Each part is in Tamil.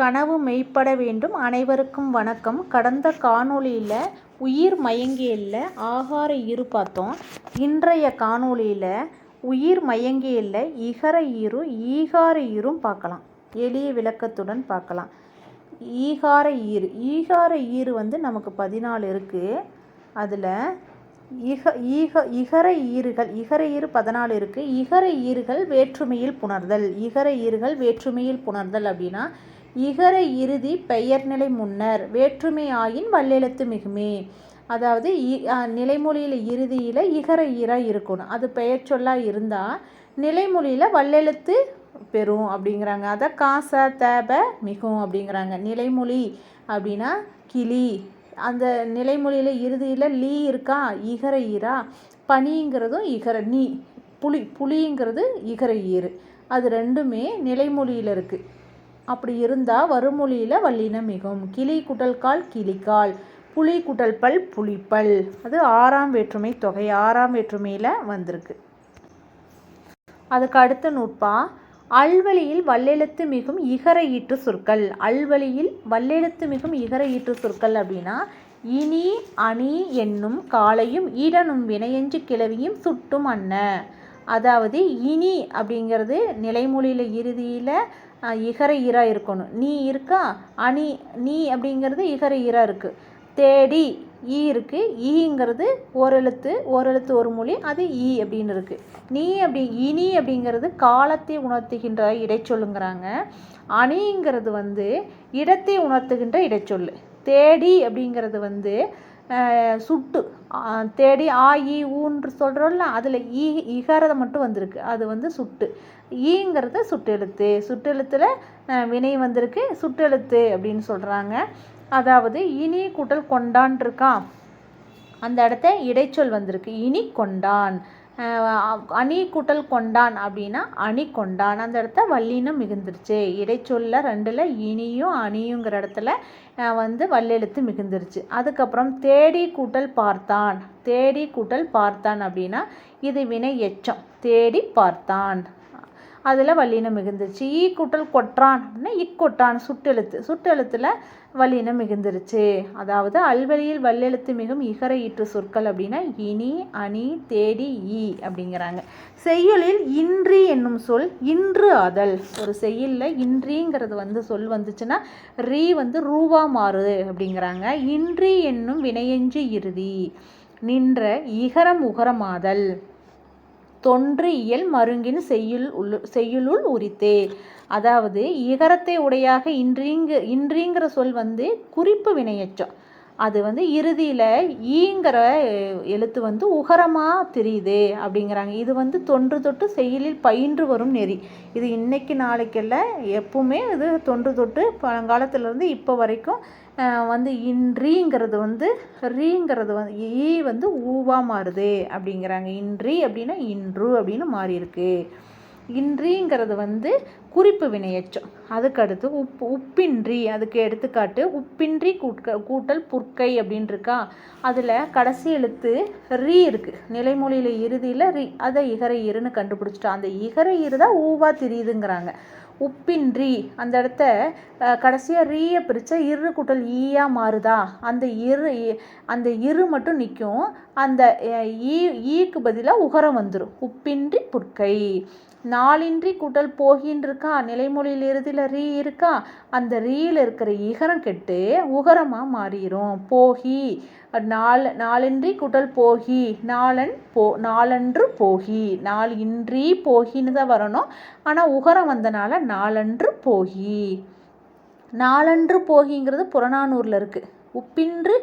கனவு மெய்ப்பட வேண்டும். அனைவருக்கும் வணக்கம். கடந்த காணொளியில் உயிர் மயங்கியல்ல ஆகார ஈறு பார்த்தோம். இன்றைய காணொளியில் உயிர் மயங்கியல்ல இகர ஈரும் ஈகார ஈரும் பார்க்கலாம். எளிய விளக்கத்துடன் பார்க்கலாம். ஈகார ஈறு ஈகார ஈறு வந்து நமக்கு பதினாலு இருக்குது அதில் இக ஈக இகர ஈறுகள் இகர ஈறு பதினாலு இருக்குது இகர ஈறுகள் வேற்றுமையில் புணர்தல். இகர ஈறுகள் வேற்றுமையில் புணர்தல் அப்படின்னா இகர இறுதி பெயர்நிலை முன்னர் வேற்றுமை ஆயின் வல்லெழுத்து மிகுமே. அதாவது நிலைமொழியில் இறுதியில் இகர ஈராக இருக்கணும். அது பெயர் சொல்லாக இருந்தால் நிலைமொழியில் வல்லெழுத்து பெறும் அப்படிங்கிறாங்க. அதை காச தேப மிகும் அப்படிங்கிறாங்க. நிலைமொழி அப்படின்னா கிளி அந்த நிலைமொழியில் இறுதியில் லீ இருக்கா இகர ஈரா? பனிங்கிறதும் இகர நீ புலி புலிங்கிறது இகர ஈறு. அது ரெண்டுமே நிலைமொழியில் இருக்குது அப்படி இருந்தால் வருமொழியில் வல்லினம் மிகும். கிளி குட்டல் கால் கிளிக்கால் புலி குட்டல்பல் புளிப்பல் புலிப்பல். அது ஆறாம் வேற்றுமை தொகை ஆறாம் வேற்றுமையில் வந்திருக்கு. அதுக்கு அடுத்த நூற்பா அல்வழியில் வல்லெழுத்து மிகும் இகர ஈற்று சொற்கள். அல்வழியில் வல்லெழுத்து மிகும் இகர ஈற்று சொற்கள் அப்படின்னா இனி அணி என்னும் காலையும் ஈடனும் வினையஞ்சு கிளவியும் சுட்டும் அன்ன. அதாவது இனி அப்படிங்கிறது நிலைமொழியில் இறுதியில் இகர ஈரா இருக்கணும். நீ இருக்கா? அணி நீ அப்படிங்கிறது இகர ஈரா இருக்குது தேடி ஈ இருக்குது ஈங்கிறது ஓரெழுத்து ஓரெழுத்து ஒரு மொழி அது ஈ அப்படின்னு இருக்குது நீ அப்படி இனி அப்படிங்கிறது காலத்தை உணர்த்துகின்ற இடைச்சொல்லுங்கிறாங்க. அணிங்கிறது வந்து இடத்தை உணர்த்துகின்ற இடைச்சொல்லு. தேடி அப்படிங்கிறது வந்து சுட்டு. தேடி ஆ ஈ ஊன்று சொல்கிறோம்ல அதில் ஈ இகாரதம் மட்டும் வந்திருக்கு. அது வந்து சுட்டு. ஈங்கிறது சுட்டெழுத்து. சுட்டெழுத்தில் வினை வந்திருக்கு. சுட்டெழுத்து அப்படின்னு சொல்கிறாங்க அதாவது இனி கூட்டல் கொண்டான் இருக்கா அந்த இடத்த இடைச்சொல் வந்திருக்கு. இனி கொண்டான். அணி கூட்டல் கொண்டான் அப்படின்னா அணி கொண்டான். அந்த இடத்த வல்லினம் மிகுந்துருச்சு. இடைச்சொல்ல ரெண்டில் இனியும் அணியுங்கிற இடத்துல வந்து வல்லெழுத்து மிகுந்துருச்சு. அதுக்கப்புறம் தேடி கூட்டல் பார்த்தான். தேடி கூட்டல் பார்த்தான் அப்படின்னா இது வினை எச்சம். தேடி பார்த்தான். அதில் வல்லினம் மிகுந்துருச்சு. ஈ கூட்டல் கொற்றான் அப்படின்னா இக்கொட்டான் சுட்டெழுத்து. சுட்டெழுத்தில் வல்லினம் மிகுந்துருச்சு. அதாவது அல்வழியில் வல்லெழுத்து மிகும் இகர ஈற்று சொற்கள் அப்படின்னா இனி அணி தேடி ஈ அப்படிங்கிறாங்க. செய்யுளில் இன்றி என்னும் சொல் இன்று அதல். ஒரு செய்யுளில் இன்றிங்கிறது வந்து சொல் வந்துச்சுன்னா ரீ வந்து ரூவா மாறு அப்படிங்கிறாங்க. இன்றி என்னும் வினையெஞ்சு இறுதி. நின்ற இகரம் உகரமாதல். தொன்று இயல் மருங்கின் செய்யுள் உள் செய்யுளுள் உரித்தே. அதாவது இகரத்தை உடையாக இன்றிங்க இன்றிங்கிற சொல் வந்து குறிப்பு வினையச்சம் அது வந்து இறுதியில் ஈங்கிற எழுத்து வந்து உகரமாக தெரியுது அப்படிங்கிறாங்க. இது வந்து தொன்று தொட்டு செய்யுளில் பயின்று வரும் நெறி. இது இன்னைக்கு நாளைக்கெல்லாம் எப்பவுமே இது தொன்று தொட்டு பழங்காலத்துலேருந்து இப்போ வரைக்கும் வந்து இன்றிங்கிறது வந்து ரீங்கிறது வந்து ஈ வந்து ஊவாக மாறுது அப்படிங்கிறாங்க. இன்றி அப்படின்னா இன்று அப்படின்னு மாறி இருக்கு இன்றிங்கிறது வந்து குறிப்பு வினையச்சம். அதுக்கடுத்து உப்பு உப்பின்றி அதுக்கு எடுத்துக்காட்டு உப்பின்றி கூட்க கூட்டல் புற்கை அப்படின்னு இருக்கா? அதில் கடைசி எழுத்து ரீ இருக்குது நிலைமொழியில் இறுதியில் ரீ. அதை இகர இருன்னு கண்டுபிடிச்சிட்டோம் அந்த இகர இரு தான் ஊவா தெரியுதுங்கிறாங்க. உப்பின்றி அந்த இடத்த கடைசியாக ரீயை பிரித்தா இரு கூட்டல் ஈயா மாறுதா? அந்த இரு அந்த இரு மட்டும் நிற்கும் அந்த ஈ ஈக்கு பதிலாக உகரம் வந்துடும் உப்பின்றி புற்கை. நாளின்றி கூட்டல் போகின்னு இருக்கா நிலைமொழியில் இறுதியில் ரீ இருக்கா? அந்த ரீயில் இருக்கிற இகரம் கெட்டு உகரமாக மாறிடும் போகி. நாள் நாளின்றி கூட்டல் போகி. நாளன் போ நாளன்று போகி. நாள் இன்றி போகின்னு தான் வரணும். ஆனால் உகரம் வந்தனால நாளன்று போகி. நாளன்று போகிங்கிறது புறநானூரில் இருக்குது உப்பின்று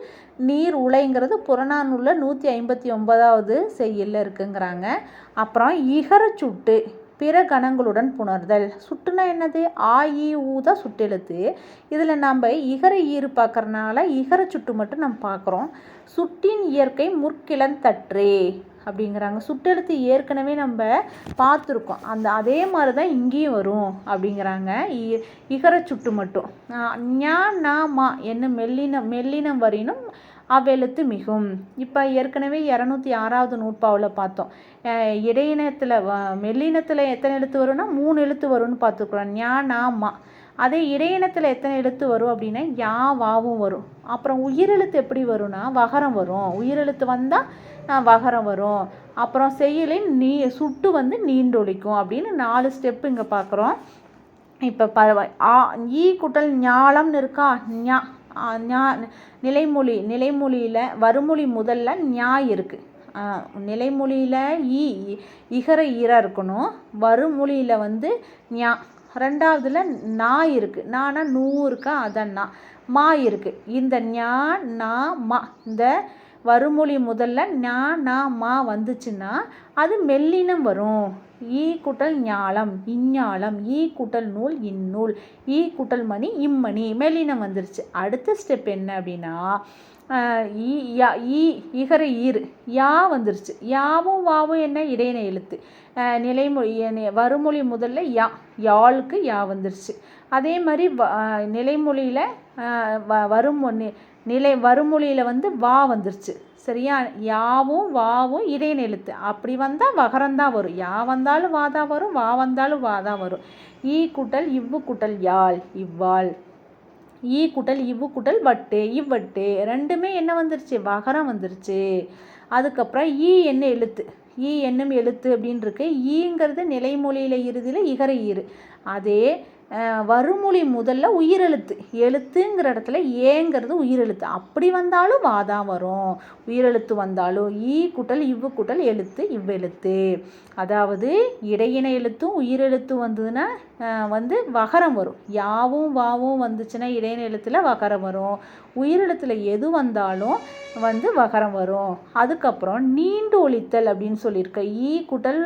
நீர் உலைங்கிறது புறநானூரில் நூற்றி ஐம்பத்தி ஒன்பதாவது செய்யலில் இருக்குங்கிறாங்க. அப்புறம் இகர சுட்டு பிற கணங்களுடன் புணர்தல். சுட்டுனா என்னது? ஆ இ ஊ தான் சுட்டெழுத்து. இதில் நம்ம இகர ஈறு பார்க்குறனால இகர சுட்டு மட்டும் நம்ம பார்க்குறோம். சுட்டின் இயற்கை முற்கிளந்தற்றே அப்படிங்கிறாங்க. சுட்டெழுத்து ஏற்கனவே நம்ம பார்த்துருக்கோம். அந்த அதே மாதிரி தான் இங்கேயும் வரும் அப்படிங்கிறாங்க. இ- இகர சுட்டு மட்டும். ஞா நா மா என்ன மெல்லினம் மெல்லினம் வரினும் அவ்வெழுத்து மிகும். இப்போ ஏற்கனவே இரநூத்தி ஆறாவது நூற்பாவில் பார்த்தோம். இடையினத்தில் மெல்லினத்தில் எத்தனை எழுத்து வரும்னா மூணு எழுத்து வரும்னு பார்த்துக்குறோம். ஞா மா. அதே இடையினத்தில் எத்தனை எழுத்து வரும் அப்படின்னா யா வாவும் வரும். அப்புறம் உயிரெழுத்து எப்படி வரும்னா வகரம் வரும். உயிரெழுத்து வந்தால் வகரம் வரும். அப்புறம் செயலின் நீ சுட்டு வந்து நீண்டொழிக்கும் அப்படின்னு நாலு ஸ்டெப்பு இங்கே பார்க்குறோம். இப்போ ப ஆ ஈ குட்டல் ஞாலம்னு இருக்கா? ஞா. ஞா நிலைமொழி நிலைமொழியில் வருமொழி முதல்ல ஞா இருக்குது நிலைமொழியில் ஈ இகர ஈராக இருக்கணும். வருமொழியில் வந்து ஞா. ரெண்டாவதுல நா இருக்குது நானா நூ இருக்கா? அதான் நா. மா இருக்குது இந்த ஞா நா மா இந்த வருமொழி முதல்ல ஞா நா மா வந்துச்சுன்னா அது மெல்லினம் வரும். ஈ குட்டல் ஞாலம் இஞ்ஞாலம் ஈ குட்டல் நூல் இந்நூல் ஈ குட்டல் மணி இம்மணி மெல்லினம் வந்துருச்சு. அடுத்த ஸ்டெப் என்ன அப்படின்னா ஈ யா ஈ இகர ஈர் யா வந்துருச்சு. யாவும் வாவும் என்ன? இடையின எழுத்து. நிலைமொழி வருமொழி முதல்ல யா யாழுக்கு யா வந்துருச்சு. அதே மாதிரி வ நிலைமொழியில் வ வரும் நிலை வருமொழியில் வந்து வா வந்துருச்சு. சரியா? யாவும் வாவும் இடையின அப்படி வந்தால் வகரந்தான் வரும். யா வந்தாலும் வாதா வரும் வா வந்தாலும் வாதா வரும். ஈ குட்டல் இவ்வு குட்டல் யாழ் இவ்வாள். ஈ குட்டல் இவ்வு குட்டல் வட்டு இவ்வட்டு. ரெண்டுமே என்ன வந்துருச்சு? வகரம் வந்துருச்சு. அதுக்கப்புறம் ஈ என்ன எழுத்து? ஈ என்னும் எழுத்து அப்படின்னு இருக்கு ஈங்கிறது நிலைமொழியில் இறுதியில் இகர ஈறு. அதே வருமொழி முதல்ல உயிரெழுத்து. எழுத்துங்கிற இடத்துல ஏங்கிறது உயிரெழுத்து. அப்படி வந்தாலும் வாதான் வரும். உயிரெழுத்து வந்தாலும் ஈ குட்டல் இவ்வு குட்டல் எழுத்து இவ்வெழுத்து. அதாவது இடையின எழுத்தும் உயிரெழுத்து வந்ததுன்னா வந்து வகரம் வரும். யாவும் வாவும் வந்துச்சுன்னா இடைநிலத்தில் வகரம் வரும். உயிரிழத்தில் எது வந்தாலும் வந்து வகரம் வரும். அதுக்கப்புறம் நீண்டு ஒழித்தல் அப்படின்னு சொல்லியிருக்க. ஈ குட்டல்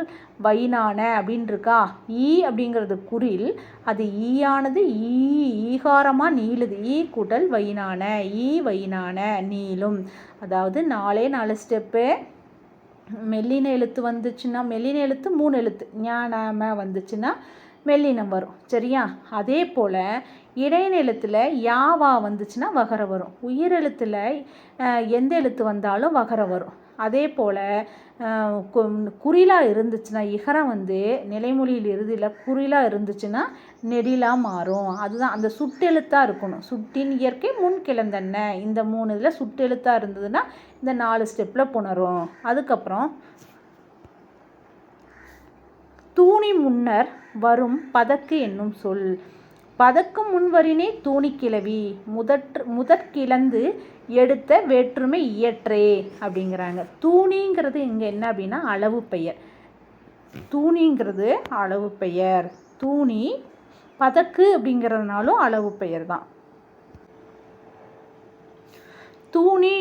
வயினான அப்படின் இருக்கா ஈ அப்படிங்கிறது குறில் அது ஈயானது ஈ ஈகாரமாக நீளுது. ஈ குடல் வைனான ஈ வைனான நீளும். அதாவது நாலே நாலு ஸ்டெப்பு மெல்லின எழுத்து வந்துச்சுன்னா மெல்லின எழுத்து மூணு எழுத்து. ஞானாம வந்துச்சுன்னா மெல்லினம் வரும். சரியா? அதே போல் இடைநிலத்தில் யாவா வந்துச்சுன்னா வகர வரும். உயிரெழுத்தில் எந்த எழுத்து வந்தாலும் வகர வரும். அதே போல் குறிலாக இருந்துச்சுன்னா இகரம் வந்து நிலைமொழியில் இறுதியில் குறிலாக இருந்துச்சுன்னா நெடிலாக மாறும். அதுதான். அந்த சுட்டெழுத்தாக இருக்கணும். சுட்டின் இயற்கை முன் கிளந்தன்ன இந்த மூணு இதில் சுட்டெழுத்தாக இருந்ததுன்னா இந்த நாலு ஸ்டெப்பில் புணரும். அதுக்கப்புறம் தூணி முன்னர் வரும் பதக்கு என்னும் சொல். பதக்கு முன்வரினே தூணிக்கிழவி முதற் முதற்கிழந்து எடுத்த வேற்றுமை இயற்றே அப்படிங்கிறாங்க. தூணிங்கிறது இங்கே என்ன அப்படின்னா அளவு பெயர். தூணிங்கிறது அளவு பெயர். தூணி பதக்கு அப்படிங்கிறதுனாலும் அளவு பெயர் தான். தூணி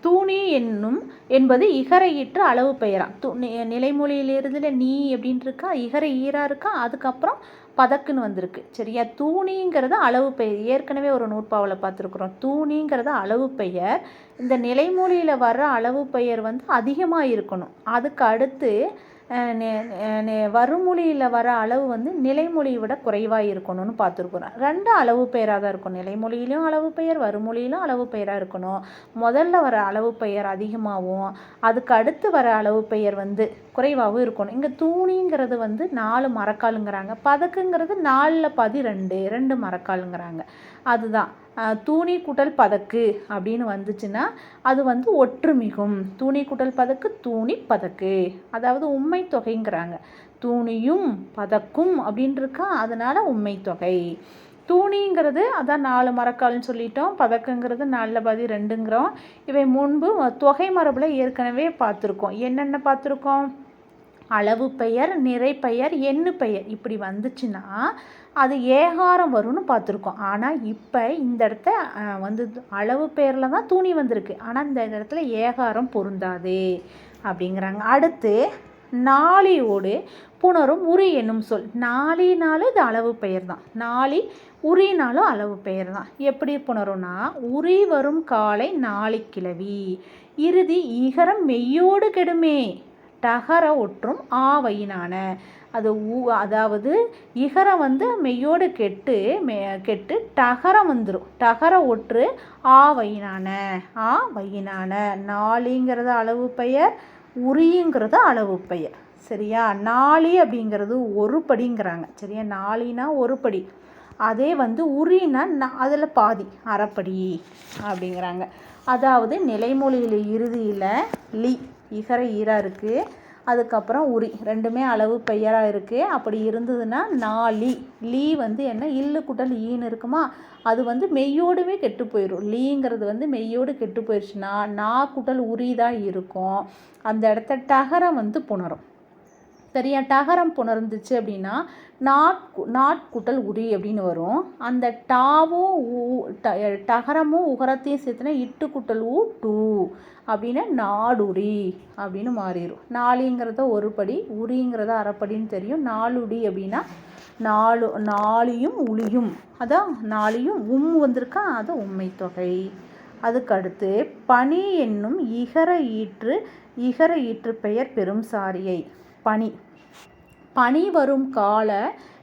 தூணி என்னும் என்பது இகரையிற்று அளவு பெயராம் தூ நிலைமொழியிலிருந்து நீ அப்படின்ட்டு இருக்கா இகரை ஈரா இருக்கா அதுக்கப்புறம் பதக்குன்னு வந்திருக்கு. சரியா? தூணிங்கிறது அளவு பெயர் ஏற்கனவே ஒரு நூற்பாவில் பார்த்துருக்குறோம். தூணிங்கிறது அளவு பெயர். இந்த நிலைமொழியில் வர்ற அளவு பெயர் வந்து அதிகமாக இருக்கணும். அதுக்கு அடுத்து வருமொழியில் வர அளவு வந்து நிலைமொழியை விட குறைவாக இருக்கணும்னு பார்த்துருக்குறோம் ரெண்டு அளவு பெயராக தான் இருக்கும். நிலைமொழியிலும் அளவு பெயர் வருமொழியிலும் அளவு பெயராக இருக்கணும். முதல்ல வர அளவு பெயர் அதிகமாகவும் அதுக்கு அடுத்து வர அளவு பெயர் வந்து குறைவாகவும் இருக்கணும். இங்கே தூணிங்கிறது வந்து நாலு மரக்காலுங்கிறாங்க. பதக்குங்கிறது நாலில் பதி ரெண்டு ரெண்டு மரக்காலுங்கிறாங்க. அதுதான். தூணி குட்டல் பதக்கு அப்படின்னு வந்துச்சுன்னா அது வந்து ஒற்றுமிகும். தூணி குட்டல் பதக்கு தூணி பதக்கு. அதாவது உண்மை தொகைங்கிறாங்க. தூணியும் பதக்கும் அப்படின்னு இருக்கா அதனால உண்மை தொகை. தூணிங்கிறது அதான் நாலு மரக்கால்னு சொல்லிட்டோம். பதக்கங்கிறது நாலில் பாதி ரெண்டுங்கிறோம். இவை முன்பு தொகை மரபில் ஏற்கனவே பார்த்துருக்கோம். என்னென்ன பார்த்துருக்கோம்? அளவு பெயர் நிறை பெயர் எண்ணு பெயர் இப்படி வந்துச்சுன்னா அது ஏகாரம் வரும்னு பார்த்துருக்கோம். ஆனால் இப்போ இந்த இடத்த வந்து அளவு பெயரில் தான் தூணி வந்திருக்கு. ஆனால் இந்த இடத்துல ஏகாரம் பொருந்தாது அப்படிங்கிறாங்க. அடுத்து நாளியோடு புணரும் உரி என்னும் சொல். நாளினாலும் இது அளவு பெயர் தான். நாளி உரினாலும் அளவு பெயர் தான். எப்படி புணரும்னா உரி வரும் காலை நாளை கிளவி இறுதி ஈகரம் மெய்யோடு கெடுமே. டகர ஒற்றும் ஆவையினான. அது ஊ அதாவது இகரம் வந்து மெய்யோடு கெட்டு மெ கெட்டு டகரம் வந்துடும் டகர ஒற்று ஆ வையினான ஆ வையினான நாளிங்கிறது அளவு பெயர் உரிங்கிறது அளவு பெயர். சரியா? நாளி அப்படிங்கிறது ஒரு படிங்கிறாங்க. சரியா? நாளினா ஒரு படி. அதே வந்து உரினா அதில் பாதி அரைப்படி அப்படிங்கிறாங்க. அதாவது நிலைமொழியில் இறுதியில் லி. இகர ஈராக இருக்குது அதுக்கப்புறம் உரி. ரெண்டுமே அளவு பெயராக இருக்குது அப்படி இருந்ததுன்னா நாளி லீ. வந்து என்ன? இல்லு குட்டல் ஈன்னு இருக்குமா? அது வந்து மெய்யோடுமே கெட்டு போயிடும் லீங்கிறது வந்து மெய்யோடு கெட்டு போயிடுச்சுன்னா நா குட்டல் உரி தான் இருக்கும். அந்த இடத்த டகரம் வந்து புணரும். சரியா டகரம் புணர்ந்துச்சு அப்படின்னா நாட் கு- உரி அப்படின்னு வரும். அந்த டாவும் ஊ- ட- டகரமும் உகரத்தையும் சேர்த்துனா இட்டு குட்டல் ஊ டூ அப்படின்னா நாடுரி அப்படின்னு மாறிடும் நாளிங்கிறத ஒரு படி உரிங்கிறத அரைப்படின்னு தெரியும். நாலுடி அப்படின்னா நாலு நாளியும் உளியும். அதான் நாளியும் உம் வந்திருக்கா அது உண்மை தொகை. அதுக்கடுத்து பனி என்னும் இகர ஈற்று இகர ஈற்று பெயர் பெரும் சாரியை. பனி. பனி வரும் கால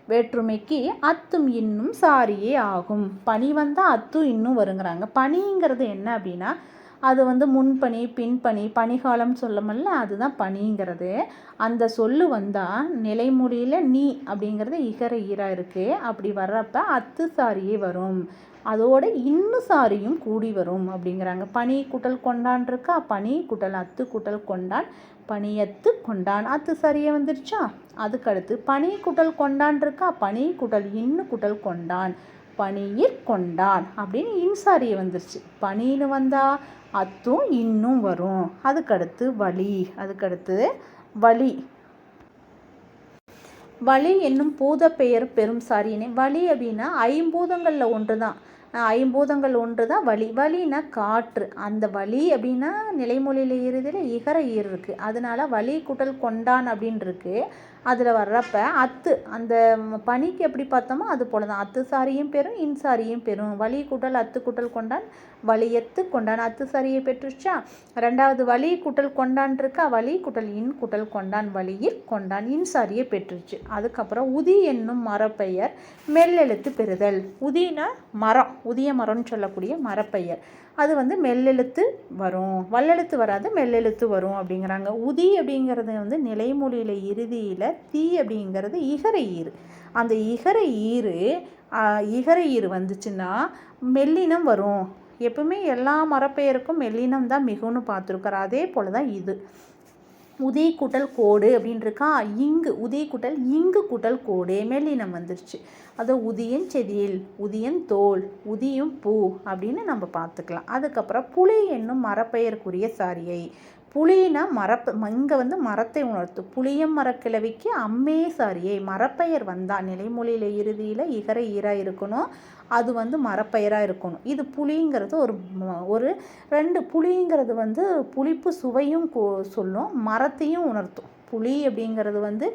வேற்றுமைக்கு அத்தும் இன்னும் சாரியே ஆகும். பனி வந்தால் அத்தும் இன்னும் வருங்கிறாங்க. பனிங்கிறது என்ன அப்படின்னா அது வந்து முன்பனி பின்பனி பனிகாலம் சொல்லமல்ல அதுதான் பனிங்கிறது. அந்த சொல்லு வந்தால் நிலைமொழியில் நீ அப்படிங்கிறது இகர ஈரா இருக்குது அப்படி வர்றப்ப அத்து சாரியே வரும். அதோட இன்னும் சாரியும் கூடி வரும் அப்படிங்கிறாங்க. பனி குட்டல் கொண்டான் இருக்கா? பனி குட்டல் அத்து குட்டல் கொண்டான் பனியத்து கொண்டான். அத்து சரியே வந்துருச்சா? அதுக்கடுத்து பனி குட்டல் கொண்டான் இருக்கா? பனி குட்டல் இன்னு குட்டல் கொண்டான். பனியிற் கொண்டான் அப்படின்னு இன்சாரியை வந்துருச்சு. பனின்னு வந்தா அத்தும் இன்னும் வரும். அதுக்கடுத்து வலி. அதுக்கடுத்து வலி. வலி என்னும் பூதப்பெயர் பெரும் சாரியினை வலி அப்படின்னா ஐம்பூதங்களில் ஒன்று தான் ஐம்பூதங்கள் ஒன்று தான் வலி. வலினா காற்று. அந்த வலி அப்படின்னா நிலைமொழியில் ஈறுதில் இகர ஈர் இருக்குது அதனால வலி குட்டல் கொண்டான் அப்படின்னு இருக்குது அதில் வர்றப்ப அத்து அந்த பனிக்கு எப்படி பார்த்தோமோ அது போல தான் அத்து சாரியும் பெறும் இன் சாரியும் பெறும். வலி கூட்டல் அத்து குட்டல் கொண்டான் வலியத்து கொண்டான். அத்து சாரியை பெற்றுச்சா? ரெண்டாவது வலி குட்டல் கொண்டான் இருக்கா? வலி குட்டல் இன் கூட்டல் கொண்டான் வலியில் கொண்டான். இன் சாரியை பெற்றுச்சு. அதுக்கப்புறம் உதி என்னும் மரப்பெயர் மெல்லெழுத்து பெறுதல். உதினா மரம் உதிய மரம்னு சொல்லக்கூடிய மரப்பெயர். அது வந்து மெல்லெழுத்து வரும். வல்லெழுத்து வராது மெல்லெழுத்து வரும் அப்படிங்கிறாங்க. உதி அப்படிங்கிறது வந்து நிலைமொழியில் இறுதியில் தீ அப்படிங்கிறது இகர ஈறு. அந்த இகர ஈறு இகர ஈறு வந்துச்சுன்னா மெல்லினம் வரும். எப்பவுமே எல்லா மரப்பெயருக்கும் மெல்லினம் தான் மிகுன்னு பார்த்துருக்குறோம் அதே போல் தான் இது. உதய குட்டல் கோடு அப்படின்னு இருக்கா இங்கு உதய குட்டல் இங்கு குட்டல் கோடு. மெல்லினம் வந்துருச்சு. அது உதியன் செதில் உதியன் தோல் உதியும் பூ அப்படின்னு நம்ம பார்த்துக்கலாம். அதுக்கப்புறம் புலி என்னும் மரப்பெயருக்குரிய சாரியை. புலினா மரப்ப இங்கே வந்து மரத்தை உணர்த்தும் புளியம் மரக்கிழவிக்கு அம்மே சாரியை. மரப்பெயர் வந்தால் நிலைமொழியில் இறுதியில் இகர ஈரா இருக்கணும். அது வந்து மரப்பெயராக இருக்கணும். இது புளிங்கிறது ஒரு ஒரு ரெண்டு புளிங்கிறது வந்து புளிப்பு சுவையும் சொல்லும் மரத்தையும் உணர்த்தும். புளி அப்படிங்கிறது வந்து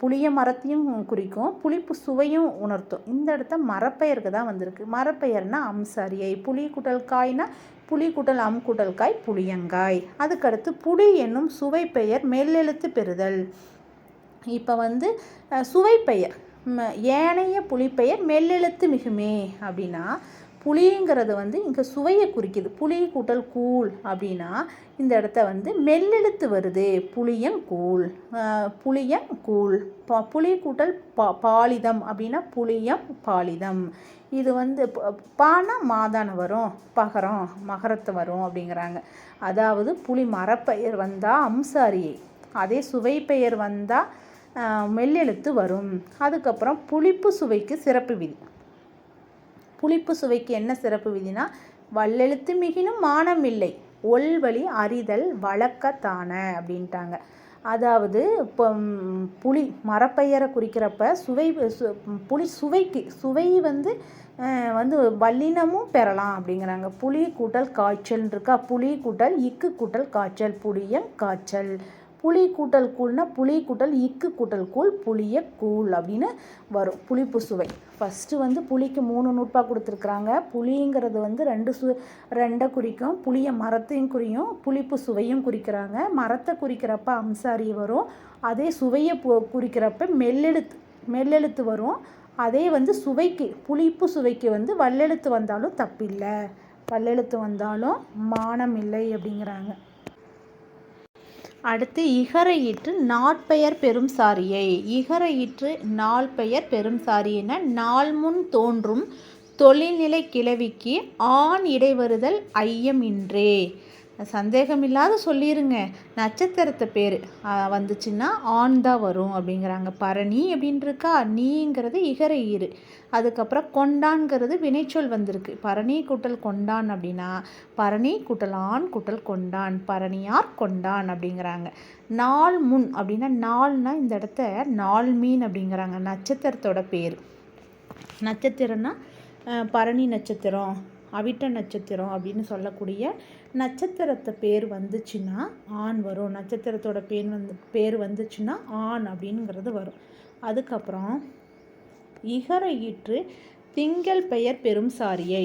புளிய மரத்தையும் குறிக்கும் புளிப்பு சுவையும் உணர்த்தும். இந்த இடத்த மரப்பெயருக்கு தான் வந்திருக்கு. மரப்பெயர்னா அம்சாரியை புளி குட்டல் காய்னா புளி குட்டல் அம் குட்டல் காய் புளியங்காய். அதுக்கடுத்து புளி என்னும் சுவை பெயர் மெல்லெழுத்து பெறுதல். இப்போ வந்து சுவை சுவைப்பெயர். ஏனைய புலிப்பெயர் மெல்லெழுத்து மிகுமே அப்படின்னா புளிங்கிறது வந்து இங்கே சுவையை குறிக்குது. புளி கூட்டல் கூழ் அப்படின்னா இந்த இடத்த வந்து மெல்லெழுத்து வருது. புளியன் கூழ். அஹ், கூழ். பா புளி கூட்டல் பா பாலிதம் அப்படின்னா புளியம் பாலிதம். இது வந்து பானா மாதான வரும் பகரம் மகரத்து வரும் அப்படிங்கிறாங்க. அதாவது புளி மரப்பெயர் வந்தால் அம்சாரியை அதே சுவை பெயர் வந்தால் மெல்லெழுத்து வரும். அதுக்கப்புறம் புளிப்பு சுவைக்கு சிறப்பு விதி. புளிப்பு சுவைக்கு என்ன சிறப்பு விதினா வல்லெழுத்து மிகினும் மானம் இல்லை ஒல்வழி அறிதல் வழக்கத்தான அப்படின்ட்டாங்க. அதாவது இப்போ புளி மரப்பெயரை குறிக்கிறப்ப சுவை சு- புளி சுவைக்கு சுவை வந்து வந்து வல்லினமும் பெறலாம் அப்படிங்கிறாங்க. புளி கூட்டல் காய்ச்சல் இருக்கா புளி கூட்டல் இக்கு கூட்டல் காய்ச்சல் புளியம் காய்ச்சல் புளி கூட்டல் கூழ்னா புளி கூட்டல் இக்கு கூட்டல் கூழ் புளிய கூழ் அப்படின்னு வரும். புளிப்பு சுவை. ஃபஸ்ட்டு வந்து புளிக்கு மூணு நூற்பா கொடுத்துருக்குறாங்க. புளிங்கிறது வந்து ரெண்டு சு ரெண்டை குறிக்கும். புளிய மரத்தையும் குறியும். புளிப்பு சுவையும் குறிக்கிறாங்க. மரத்தை குறிக்கிறப்ப அம்சாரி வரும். அதே சுவையை குறிக்கிறப்ப மெல்லெழுத்து மெல்லெழுத்து வரும். அதே வந்து சுவைக்கு புளிப்பு சுவைக்கு வந்து வல்லெழுத்து வந்தாலும் தப்பில்லை. வல்லெழுத்து வந்தாலும் மானம் இல்லை அப்படிங்கிறாங்க. அடுத்து இகரையிற்று நாட்பெயர் பெரும் சாரியை. இகரையிற்று நாள் பெயர் பெரும் சாரியென நாள் முன் தோன்றும் தொழில்நிலை கிளவிக்கு ஆண் இடைவருதல் ஐயமின்றே. சந்தேகமில்லாத சொல்லிடுங்க நட்சத்திரத்தை பேர். வந்துச்சுன்னா ஆண் தான் வரும் அப்படிங்கிறாங்க. பரணி அப்படின்ட்டுருக்கா நீங்கிறது இகர ஈறு. அதுக்கப்புறம் கொண்டான்கிறது வினைச்சொல் வந்திருக்கு. பரணி கூட்டல் கொண்டான் அப்படின்னா பரணி கூட்டல் ஆண் கூட்டல் கொண்டான். பரணியார் கொண்டான் அப்படிங்கிறாங்க. நாள் முன் அப்படின்னா நாள்னா இந்த இடத்த நாள் மீன் அப்படிங்கிறாங்க. நட்சத்திரத்தோட பேர். நட்சத்திரம்னா பரணி நட்சத்திரம் அவிட்ட நட்சத்திரம் அப்படின்னு சொல்லக்கூடிய நட்சத்திரத்தை பேர் வந்துச்சுன்னா ஆண் வரும். நட்சத்திரத்தோட பேர் வந்து பேர் வந்துச்சுன்னா ஆண் அப்படிங்கிறது வரும். அதுக்கப்புறம் இகர ஈற்று திங்கள் பெயர் பெரும் சாரியை.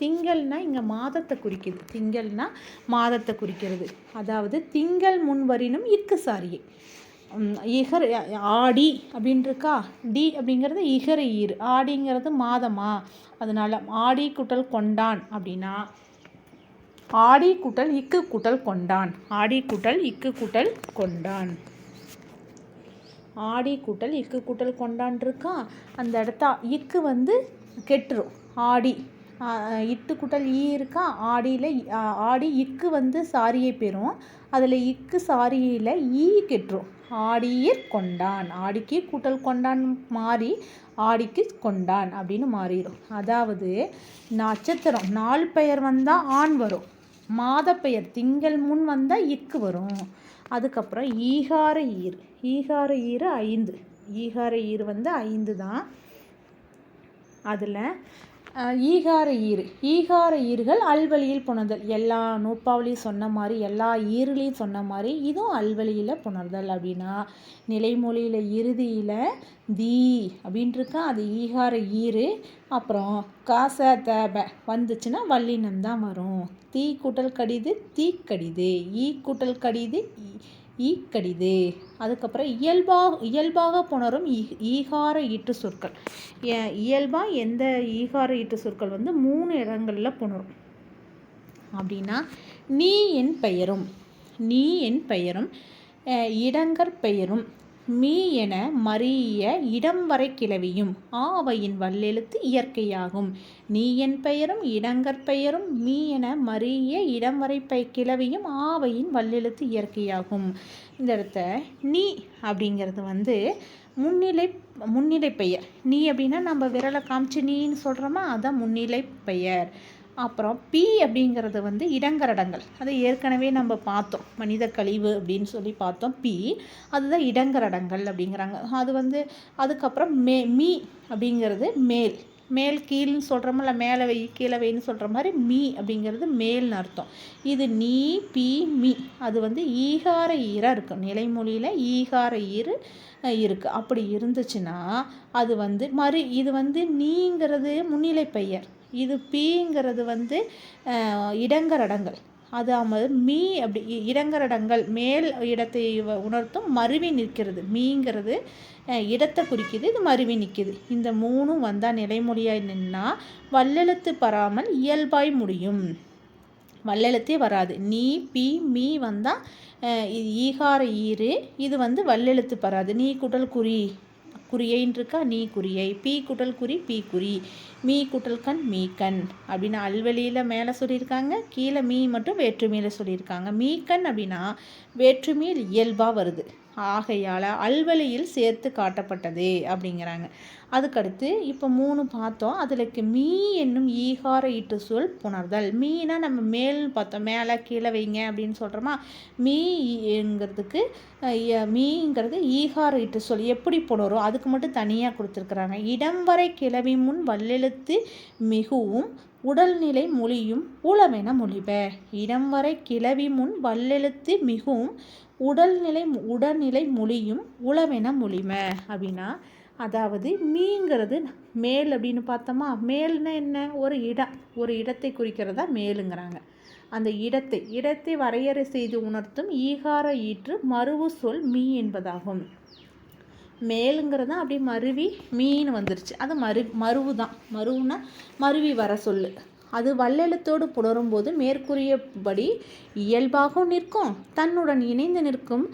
திங்கள்னால் இங்கே மாதத்தை குறிக்குது. திங்கள்னால் மாதத்தை குறிக்கிறது. அதாவது திங்கள் முன்வரினும் இக்கு சாரியை. இகர் ஆடி அப்படின்ட்டுருக்கா டி அப்படிங்கிறது இகர ஈர் ஆடிங்கிறது மாதமா. அதனால் ஆடி குட்டல் கொண்டான் அப்படின்னா ஆடி குட்டல் இக்கு குட்டல் கொண்டான். ஆடி குட்டல் இக்கு குட்டல் கொண்டான். ஆடி கூட்டல் இக்கு கூட்டல் கொண்டான் இருக்கா அந்த இடத்த இக்கு வந்து கெட்டுரும். ஆடி. இட்டு கூட்டல் ஈ இருக்கா? ஆடியில் ஆடி இக்கு வந்து சாரியை பெறும். அதில் இக்கு சாரியில் ஈ கெட்டுரும். ஆடியிற் கொண்டான். ஆடிக்கு கூட்டல் கொண்டான் மாறி ஆடிக்கு கொண்டான் அப்படின்னு மாறிடும் அதாவது நட்சத்திரம் நாள் பெயர் வந்தால் ஆண் வரும். மாதப்பெயர் திங்கள் முன் வந்தால் இக்கு வரும். அதுக்கப்புறம் ஈகார ஈர். ஈகார ஈர் ஐந்து. ஈகார ஈர் வந்து ஐந்து தான். அதில் ஈகார ஈறு. ஈகார ஈறுகள் அல்வழியில் புணர்தல். எல்லா நூப்பாவளியும் சொன்ன மாதிரி எல்லா ஈறுலையும் சொன்ன மாதிரி இதுவும் அல்வழியில் புணர்தல் அப்படின்னா நிலைமொழியில் இறுதியில் தீ அப்படின்ட்டுருக்கா அது ஈகார ஈறு. அப்புறம் காச தேப வந்துச்சுன்னா வல்லினம் தான் வரும். தீ கூட்டல் கடிது தீக்கடிது கடிது. ஈ கூட்டல் கடிது ஈக்கடிது அதுக்கப்புறம் இயல்பாக இயல்பாக புணரும் ஈகார ஈட்டு சொற்கள். இயல்பாக எந்த ஈகார ஈட்டு சொற்கள் வந்து மூணு இடங்களில் புணரும். அப்படின்னா நீ என் பெயரும் நீ என் பெயரும் இடங்கற் பெயரும் மீ என மறிய இடம் வரை கிளவியும் ஆவையின் வல்லெழுத்து இயற்கையாகும். நீ என் பெயரும் இடங்கற்பெயரும் மீ என மறிய இடம் வரை பை கிளவியும் ஆவையின் வல்லெழுத்து இயற்கையாகும். இந்த இடத்த நீ அப்படிங்கிறது வந்து முன்னிலை முன்னிலை பெயர். நீ அப்படின்னா நம்ம விரலை காமிச்சு நீன்னு சொல்கிறோமா அதான் முன்னிலை பெயர். அப்புறம் பி அப்படிங்கிறது வந்து இடங்கரடங்கள். அதை ஏற்கனவே நம்ம பார்த்தோம். மனித கழிவு அப்படின்னு சொல்லி பார்த்தோம். பி அதுதான் இடங்கரடங்கள் அப்படிங்கிறாங்க. அது வந்து அதுக்கப்புறம் மே மீ அப்படிங்கிறது மேல். மேல் கீழ்னு சொல்கிறோமில்ல மேலே வை கீழே வைன்னு சொல்கிற மாதிரி மீ அப்படிங்கிறது மேல்னு அர்த்தம். இது நீ பி மீ. அது வந்து ஈகார ஈராக இருக்கும் நிலைமொழியில் ஈகார ஈறு இருக்குது அப்படி இருந்துச்சுன்னா அது வந்து மறு இது வந்து நீங்கிறது முன்னிலை பெயர். இது பீங்கிறது வந்து இடங்கரடங்கள். அது அதாவது மீ அப்படி இடங்கரடங்கள் மேல் இடத்தை உணர்த்தும் மருவி நிற்கிறது. மீங்கிறது இடத்தை குறிக்குது இது மருவி நிற்கிது. இந்த மூணும் வந்தால் நிலைமொழியாய் நின்னால் வல்லெழுத்து பராமல் இயல்பாய் முடியும். வல்லெழுத்தே வராது. நீ பி மீ வந்தால் ஈகார ஈறு இது வந்து வல்லெழுத்து பராது. நீ குடல் குறி. குறியைன்னு இருக்கா நீ குறியை. பி குட்டல் குறி பி குறி. மீ குட்டல் கண் மீ கண். அப்படின்னு அல்வெளியில் மேலே சொல்லியிருக்காங்க. கீழே மீ மட்டும் வேற்றுமையில் சொல்லியிருக்காங்க. மீ கண் அப்படின்னா வேற்றுமையில் இயல்பாக வருது. ஆகையால் அல்வழியில் சேர்த்து காட்டப்பட்டது அப்படிங்கிறாங்க. அதுக்கடுத்து இப்போ மூணு பார்த்தோம். அதில் மீ என்னும் ஈகார இட்டு சொல் புணர்தல். மீனா நம்ம மேல் பார்த்தோம். மேலே கீழே வைங்க அப்படின்னு சொல்கிறோமா மீங்கிறதுக்கு மீங்கிறது ஈகார இட்டு சொல் எப்படி புணரும்? அதுக்கு மட்டும் தனியாக கொடுத்துருக்குறாங்க. இடம் வரை கிளவி முன் வல்லெழுத்து மிகவும் உடல்நிலை மொழியும் உளவென மொழிப. இடம் வரை கிளவி முன் வல்லெழுத்து மிகவும் உடல்நிலை உடல்நிலை மொழியும் உளவென மொழிம அப்படின்னா அதாவது மீங்கிறது மேல் அப்படின்னு பார்த்தோமா? மேல்னா என்ன? ஒரு இடம் ஒரு இடத்தை குறிக்கிறதா மேலுங்கிறாங்க. அந்த இடத்தை இடத்தை வரையறை செய்து உணர்த்தும் ஈகார ஈற்று மறுவு சொல் மீ என்பதாகும். மேலுங்கிறது தான் அப்படியே மருவி மீன் வந்துருச்சு. அது மரு மருவு தான் மருவுனா மருவி வர சொல்லு. அது வல்லெழுத்தோடு புணரும்போது மேற்கூறியபடி இயல்பாகவும் நிற்கும் தன்னுடன் இணைந்து நிற்கும்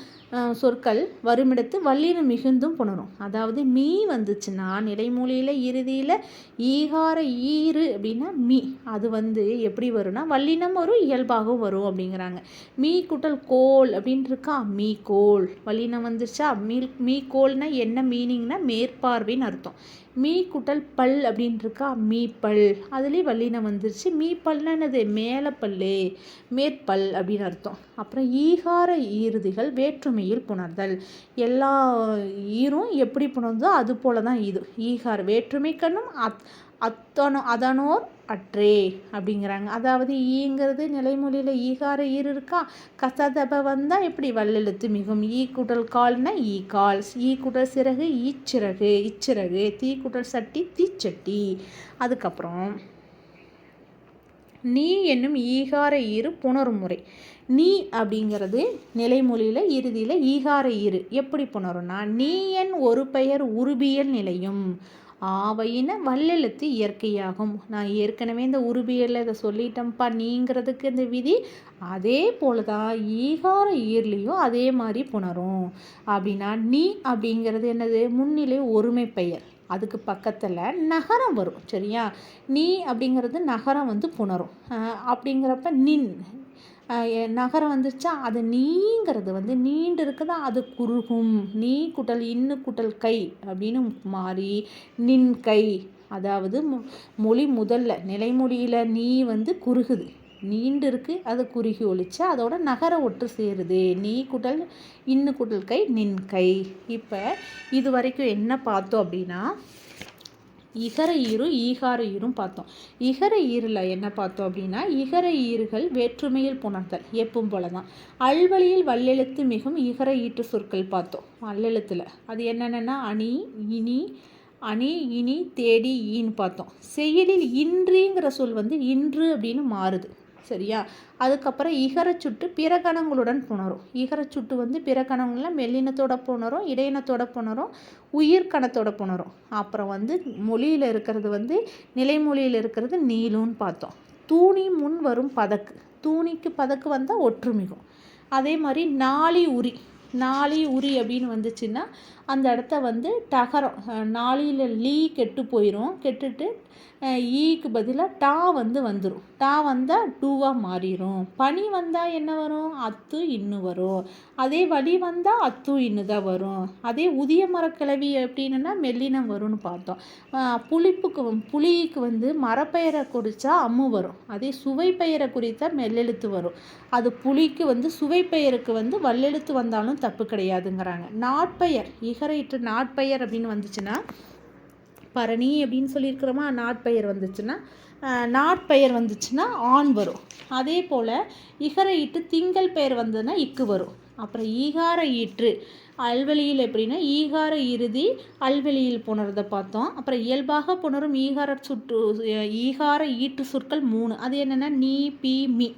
சொற்கள் வருமிடத்து வல்லினம் மிகுந்தும் புணரும். அதாவது மீ வந்துச்சுன்னா நிலைமூலியில் இறுதியில் ஈகார ஈறு அப்படின்னா மீ. அது வந்து எப்படி வரும்னா வல்லினம் வரும் இயல்பாகவும் வரும் அப்படிங்கிறாங்க. மீ குட்டல் கோல் அப்படின்னு இருக்கா? மீ கோல். வல்லினம் வந்துச்சா மீ மீ கோல்னா என்ன மீனிங்னா மேற்பார்வைன்னு அர்த்தம். மீ குட்டல் பல் அப்படின்னு இருக்கா? மீ பல். அதுலேயும் வல்லினம் வந்துருச்சு. மீ பல்னா என்னது? மேலே பல்லு மேற்பல் அப்படின்னு அர்த்தம். அப்புறம் ஈகார ஈறுதிகள் வேற்றுமையில் புணர்தல். எல்லா ஈரும் எப்படி புணர்ந்தோ அது போல தான் இது. ஈகார் வேற்றுமை கண்ணும் அத் அத்தனோ அதனோர் அற்றே அப்படிங்கிறாங்க. அதாவது ஈங்கிறது நிலைமொழியில் ஈகார ஈர் இருக்கா? கசதப வந்தால் எப்படி வல்லெழுத்து மிகும்? ஈ குடல் கால்னா ஈ கால். ஈ குடல் சிறகு ஈச்சிறகு இச்சிறகு தீ குடல் சட்டி தீச்சட்டி. அதுக்கப்புறம் நீ என்னும் ஈகார ஈறு புணர்முறை. நீ அப்படிங்கிறது நிலைமொழியில் இறுதியில் ஈகார ஈறு. எப்படி புணரும்னா நீ என் ஒரு பெயர் உருபியல் நிலையும். ஆவையின வல்லெழுத்து இயற்கையாகும். நான் ஏற்கனவே இந்த உருபியலில் இதை சொல்லிட்டேன்ப்பா நீங்கிறதுக்கு இந்த விதி. அதே போல தான் ஈகார ஈர்லேயும் அதே மாதிரி புணரும். அப்படின்னா நீ அப்படிங்கிறது என்னது? முன்னிலை ஒருமை பெயர். அதுக்கு பக்கத்தில் நகரம் வரும் சரியா? நீ அப்படிங்கிறது நகரம் வந்து புணரும். அப்படிங்கிறப்ப நின். நகரம் வந்துருச்சா? அது நீங்கிறது வந்து நீண்டு இருக்குதா? அது குறுகும். நீ குட்டல் இன்னு குட்டல் கை அப்படின்னு மாறி நின் கை. அதாவது மொழி முதல்ல நிலைமொழியில் நீ வந்து குறுகுது. நீண்டிருக்கு அது குறுகி ஒழிச்சு அதோட நகர ஒட்டு சேருது. நீ குடல் இன்னு குடல் கை நின் கை. இப்போ இது வரைக்கும் என்ன பார்த்தோம் அப்படின்னா இகர ஈரும் ஈகார ஈரும் பார்த்தோம். இகர ஈரில் என்ன பார்த்தோம் அப்படின்னா இகர ஈறுகள் வேற்றுமையில் புணர்தல் எப்பவும் போல தான் அல்வழியில் வல்லெழுத்து மிகும் இகர ஈட்டு சொற்கள் பார்த்தோம் வல்லெழுத்தில் அது என்னென்னா அணி இனி அணி இனி தேடி ஈன்னு பார்த்தோம். செயலில் இன்றிங்கிற சொல் வந்து இன்று அப்படின்னு மாறுது. சரியா? அதுக்கப்புறம் இகர சுட்டு பிறகணங்களுடன் புணரும். இகர சுட்டு வந்து பிறகணங்கள்லாம் மெல்லினத்தோட புணரும் இடையினத்தோட புணரும் உயிர்கணத்தோட புணரும். அப்புறம் வந்து மொழியில் இருக்கிறது வந்து நிலைமொழியில் இருக்கிறது நீளுன்னு பார்த்தோம். தூணி முன் வரும் பதக்கு. தூணிக்கு பதக்கு வந்தால் ஒற்றுமிகும். அதே மாதிரி நாளி உரி. நாளி உரி அப்படின்னு வந்துச்சுன்னா அந்த இடத்த வந்து டகரம். நாளியில் லீ கெட்டு போயிடும் கெட்டுட்டு ஈக்கு பதிலாக டா வந்து வந்துடும் டா வந்தால் டூவாக மாறிடும் பனி வந்தால் என்ன வரும்? அத்து இன்னு வரும். அதே வலி வந்தால் அத்து இன்னு தான் வரும். அதே உதிய மரக்கிழவி அப்படின்னா மெல்லினம் வரும்னு பார்த்தோம். புளிப்புக்கு புளிக்கு வந்து மரப்பெயரை குறித்தா அம்மு வரும். அதே சுவை பெயரை குறித்தா மெல்லெழுத்து வரும். அது புளிக்கு வந்து சுவை பெயருக்கு வந்து வல்லெழுத்து வந்தாலும் தப்பு கிடையாதுங்கிறாங்க. நாட்பெயர் இகரையிட்டு நாட்பெயர் அப்படின்னு வந்துச்சுன்னா பரணி அப்படின்னு சொல்லியிருக்கிறோமா நாட்பெயர் வந்துச்சுன்னா நாட்பெயர் வந்துச்சுன்னா ஆண் வரும். அதே போல் இகர ஈட்டு திங்கள் பெயர் வந்ததுன்னா இக்கு வரும். அப்புறம் ஈகார ஈற்று அல்வெளியில் எப்படின்னா ஈகார இறுதி அல்வெளியில் புணர்றதை பார்த்தோம். அப்புறம் இயல்பாக புணரும் ஈகார சுற்று ஈகார ஈற்று சொற்கள் மூணு. அது என்னென்னா நீ பி மீ.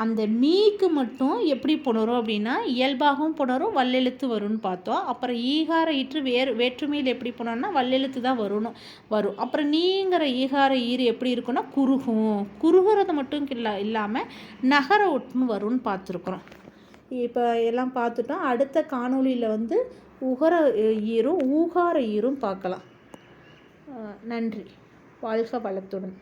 அந்த மீக்கு மட்டும் எப்படி புணரும் அப்படின்னா இயல்பாகவும் புணரும் வல்லெழுத்து வரும்னு பார்த்தோம். அப்புறம் ஈகார ஈற்று வேறு வேற்றுமையில் எப்படி புணர்னா வல்லெழுத்து தான் வரணும் வரும். அப்புறம் நீங்கிற ஈகார ஈறு எப்படி இருக்குன்னா குறுகும். குறுகிறது மட்டும் இல்லை இல்லாமல் நகர ஒட்டுன்னு வரும்னு பார்த்துருக்குறோம். இப்போ எல்லாம் பார்த்துட்டோம். அடுத்த காணொளியில் வந்து உகர ஈரும் ஊகார ஈரும் பார்க்கலாம். நன்றி. வாழ்க வளத்துடன்.